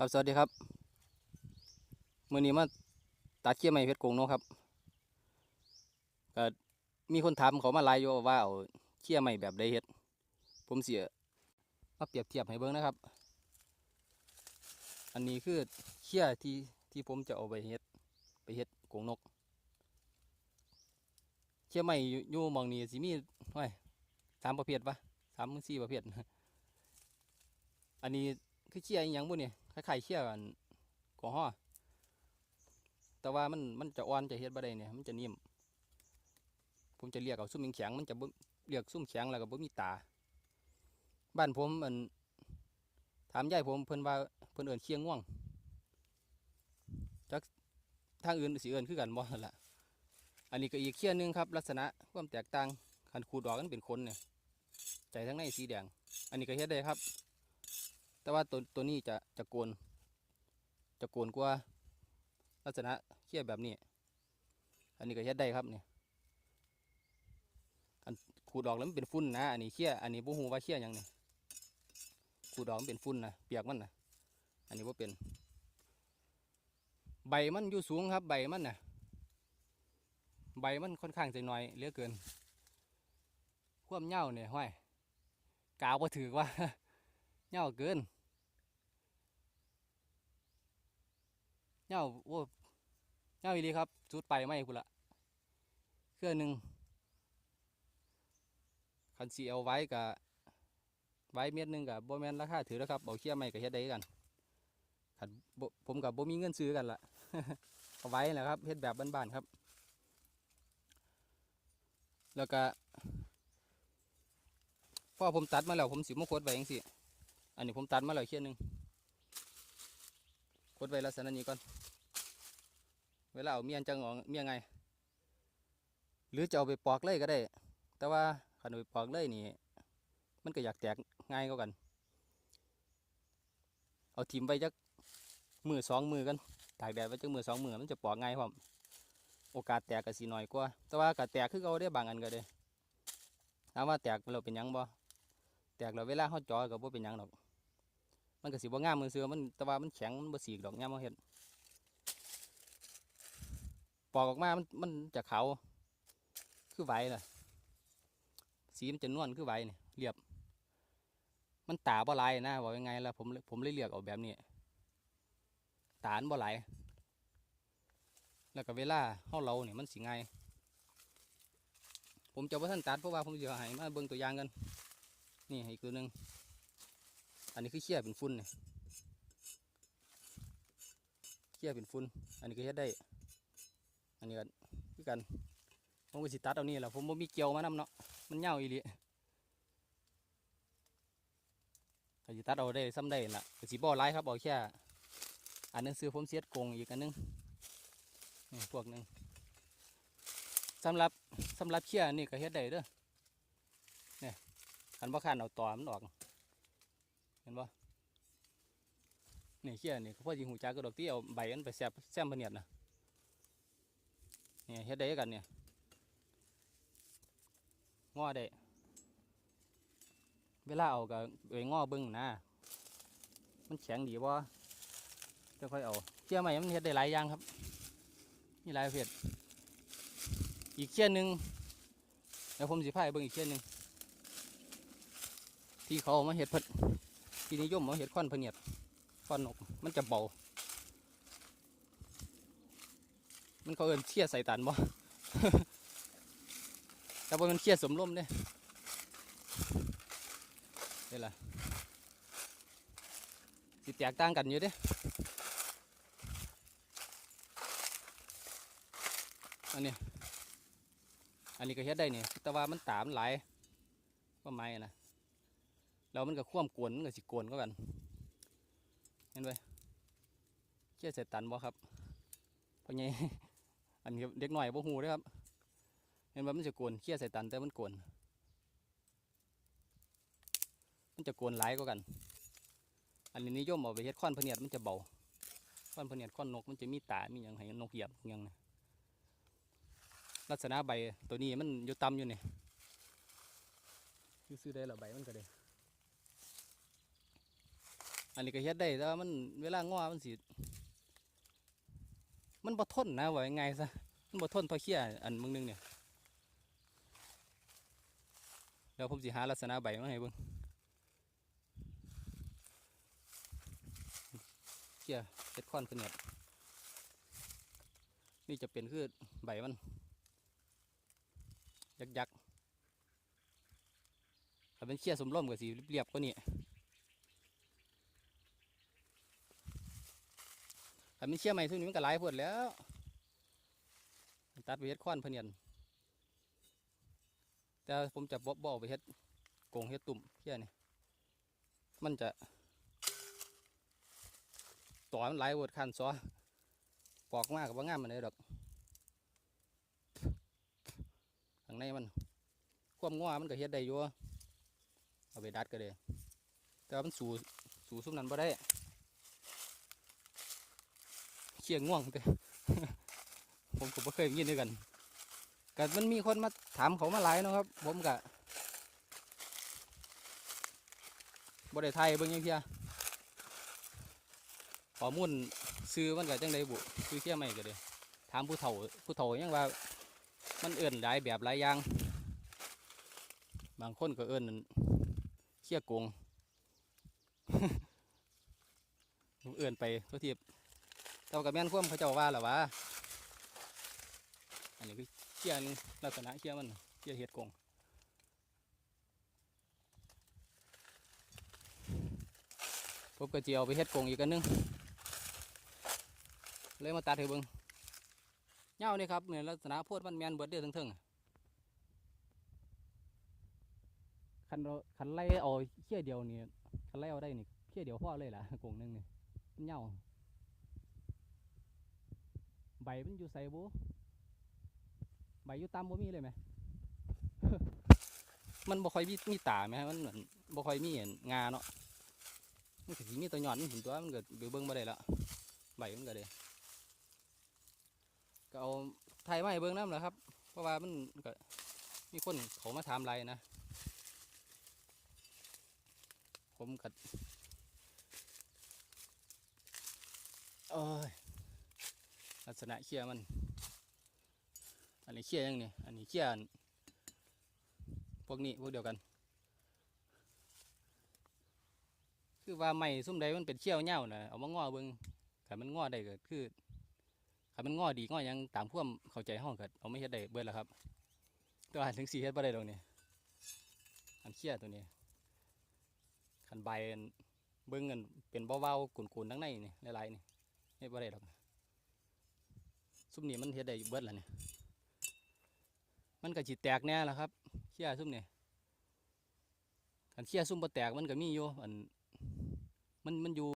ครับสวัสดีครับมื่อนี้มาตัดเขี้ยไม้เพชรกงเนาะครับก็มีคนถามเขามาหลายอยู่ว่าเอาเขี้ยไม้แบบใดเฮ็ดผมเสียมาเปรียบเทียบให้เบิ่งนะครับ อันนี้คือเขี้ยที่ที่ผมจะเอาไปเฮ็ดไปเฮ็ดกงนก เขี้ยไม้อยู่อมองนี้สิมีห้อยสามประเภทปะสามสี่ประเภทอันนี้คือเขี้ยอหยังบุเนี่ย คล้ายๆเขี้ยกันกอฮ้อแต่ว่ามันมันจะอ่อนจะเฮ็ดบ่ได้เนี่ยมันจะนิ่มผมจะเรียกเอาซุ่มแข็งมันจะบ่เรียกซุ่มแข็งแล้วก็บ่มีตา บ้านผมมันถามยายผมเพิ่นว่าเพิ่นเอิ้นเขี้ยงง่วงจักทางอื่นสิเอิ้นคือกันบ่นั่นล่ะอันนี้ก็อีกเขี้ยหนึงครับ ลักษณะความแตกต่างคันขูดออกมันเป็นขนเนี่ยใจทั้งในสีแดง อันนี้ก็เฮ็ดได้ครับ แต่ว่าตัวตัวนี้จะจะโกน จะโกนกว่าลักษณะเขี้ยแบบนี้ อันนี้ก็เฮ็ดได้ครับเนี่ยอันขูดออกแล้วมันเป็นฝุ่นนะ อันนี้เขี้ยอันนี้บ่ฮู้ว่าเขี้ยยังเนี่ยขูดออกมันเป็นฝุ่นนะเปียกมันนะอันนี้บ่าเป็น ใบมันอยู่สูงครับ ใบมันน่ะใบมันค่อนข้างจะน้อยเหลือเกินควมเหย้าเนี่ยห้อยกาวบ่ถือว่าเหย้าเกิน เหย้าโอ้เหย้าอีลีครับจุดไปไม่กูละเครื่องหนึ่งคันสีเอาไว้กับไว้เม็ดหนึ่งกับโบแมนราคาถือแล้วครับเอาเขี้ยไม่กับเฮ็ดได้กันคันผมกับโบมีเงินซื้อกันละเอาไว้แหละครับเฮ็ดแบบบ้านๆครับ แล้วก็พ่อผมตัดมาแล้วผมสิมาโคดไว้จังซี่อันนี้ผมตัดมาแล้วเขี้ยหนึ่ง กดไว้ลักษณะนี้ก่อน เวลาเอาเมียนจังอเมียไง หรือจะเอาไปปอกเลยก็ได้ แต่ว่าขันไปปอกเลยนี่ มันก็อยากแตกง่ายกว่ากัน เอาทิมไปจักมือสองมือกันตากแดดไว้จักมือสองมือมันจะปอกง่ายพร้อมโอกาสแตกก็สีน้อยกว่า แต่ว่าก็แตกคือเอาได้บางอันก็ได้ถามว่าแตกเราเป็นยังบ่แตกแล้วเวลาเขาจ่อก็บ่เป็นยังดอก มันก็สิบ่งามเมือเสือมันแต่ว่ามันแข็งมันบ่สีดอกยามเราเฮ็ดปอกออกมา มันมันจะขาวคือไหวน่ะ สีมันจะนวลคือไหวนี่ยเรียบ มันตาบ่หลายนะบอกยังไงล่ะผมผมเลยเลือกเอาแบบนี้ตานบ่หลายแล้วก็เวลาเฮาเราเนี่ยมันสิง่ายผมจะบ่ทันตัดเพราะว่าผมจะให้มาเบิ่งตัวอย่างกัน นี่อีกตัวหนึ่ง อันนี้คือเขี้ยเป็นฝุ่นเนี่ยเขี้ยเป็นฝุ่นอันนี้ก็เฮ็ดได้ อันนี้ก็คือกันผมก็สิตัดเอานี่แหละผมบ่มีเกี่ยวมานำเนาะมันเหยาวอีหลีก็สิตัดเอาได้ซ้ำได้ล่ะก็สิบ่หลายครับเอาแค่อันหนึงซื้อผมเสียดกงอีกอันหนึงนี่พวกหนึงสำหรับสำหรับเขี้ยนี่ก็เฮ็ดได้เด้อคันบ่คันเอาตอมันออก ห็นบ่นี่เขี้ยนี่เขาพ่อจิหูจักก็ดอกที่เอาใบมันไปแซบแซมพะเนียดนะนี่เฮ็ดได้กันเนี่ยง้อได้เวลาเอาก็ไปง้อบิ่งนะมันแข็งดีบ่จะค่อยเอาเขี้ยใหม่มันเฮ็ดได้หลายอย่างครับนี่หลายประเภทอีกเขี้ยหนึงเดี๋ยวผมสิพาไปเบิ่งอีกเขี้ยหนึงที่เขาเอามาเห็ดเพิ่น ที่นิยมมาเห็ดควันพเนียดควันนกมันจะเบา มันเขาเอินเชี่ยใส่ตันบ่แต่ว่ามันเชี่ยสมร่มเนี่ยนี่แหละสิแตกต่างกันอยู่เด้อันนี้ อันนี้ก็เฮ็ดได้นี่แต่ว่ามันตามหลายว่าไม้นะ แล้วมันก็คว่ำกวนมันก็สิกวนก็กันเห็นไหมเชี่ยเสร็จตันบ่ครับเพราะไงอันนี้เด็กหน่อยบ่หูเด้อครับ เห็นว่ามันจะกวนเชี่ยใส่ตันแต่มันกวนมันจะกวนหลายก็กัน อันนี้นิยมเอาไปเฮ็ดค้อนพเนียดมันจะเบาค้อนพเนียดค้อนนกมันจะมีตา มีอย่างให้นกเหยียบอย่างนะลักษณะใบตัวนี้มันอยู่ต่ำอยู่นี่ซื้อได้หรอใบมันก็ได้ อันนี้ก็เฮ็ดได้แต่ว่ามันเวลางอมันสิมันบ่ทนนะว่ายังไงซะมันบ่ทนท่าเขี้ยอันมึงนึงเนี่ยเดี๋ยวผมสิหาลักษณะใบมาให้เบิ่งเขี้ยเฮ็ดค้อนขึ้นเนี่ยนี่จะเป็นคือใบมัน ยักยักถ้าเป็นเขี้ยสมร่มก็สีเรียบๆกว่านี้ ถ้าเป็นเขี้ยใหม่ทุกนี้มันก็หลายพวดแล้ว ตัดไปเฮ็ดค้อนเพนเนียนแต่ผมจะบ่บ่เอาไปเฮ็ดกงเฮ็ดตุ่มเขี้ยนี่มันจะต่อมันหลายพวดคันซอปอกมากกับว่างามมันเลยดอกข้างในมันความง้อมันก็เฮ็ดได้อยู่เอาไปดัดก็ได้แต่ว่ามันสู่สู่ซุ่มนั้นบ่ได้ เชี่ยงง่วงแต่ผมก็บ่เคยยินด้วยกันก็มันมีคนมาถามเขามาหลายนะครับ ผมก็บ่ได้ไทยเบิ่งยังเที่ยข้อมูลซื้อมันก็จังไดบุซื้อเที่ยใหม่ก็ได้ถามผู้เฒ่าผู้เฒ่ายังว่า มันเอื่นหลายแบบหลายอย่าง บางคนก็เอิ้นนั่นเขี้ยโกงเอื่นไปตัวทีบ เจ้ากับแม่นคว่ำเขาเจ้าว่าหรอวะอันนี้คือเขี้ยนลักษณะเขี้ยมันเขี้ยเห็ดโกงผมก็จะเอาไปเฮ็ดโกงอีกอันนึงเลยมาตัดให้เบิ่งเงานี่ครับเนี่ยลักษณะโพดมันแมนเบิดเด้อดทั้งๆคันคันไล่เอาเขี้ยเดียวนี่คันไล่เอาได้นี่เขี้ยเดียวพ่อเลยล่ะกงนึงนี่มันเหงา ใบมันอยู่ใส่บุใบอยู่ตามบ่มีเลยไหม มันบ่ค่อยมีมีตาไหมมันเหมือนบ่ค่อยมีเห็นงาเนาะ มันมีตัวหย่อนมันเห็นตัวมันเก็ไปเบิ่งบ่ได้ละใบมันก็ได้ก็เอาถ่ายมาให้เบิ่งน้ำแหละครับ เพราะว่ามันก็มีคนเขามาถามหลายนะ ผมกัดโอ้ยลัก ษณะเขี้ยมัน อันนี้เขี้ยยังนี่อันนี้เขี้ยพวกนี้พวกเดียวกัน คือว่าไม่ซุ่มใดมันเป็นเขี้ยวเน่านะเอามางอเบิ่งขันมันงอได้ก็คือขันมันงอดีงอยังตามควมเข้าใจห้องเก็เอาไม่เฮ็ดได้เบิดแล้วครับตัวาถึงสีเฮ็ดบ่ได้ดอกนี่อันเขี้ยตัวนี้ขันใบเบิ้งกันเป็นเบาๆกุนๆทั้งในนี่หลายๆนี่เฮ็ดบ่ได้ดอก ซุ่มนี่มันเฮ็ดได้เบิดแล้วนี่ยมันก็สิแตกแน่ละครับเขี้ยซุ่มนี่ขันเขี้ยซุ่มบ่แตกมันก็มีอยู่อันมันมันอยู่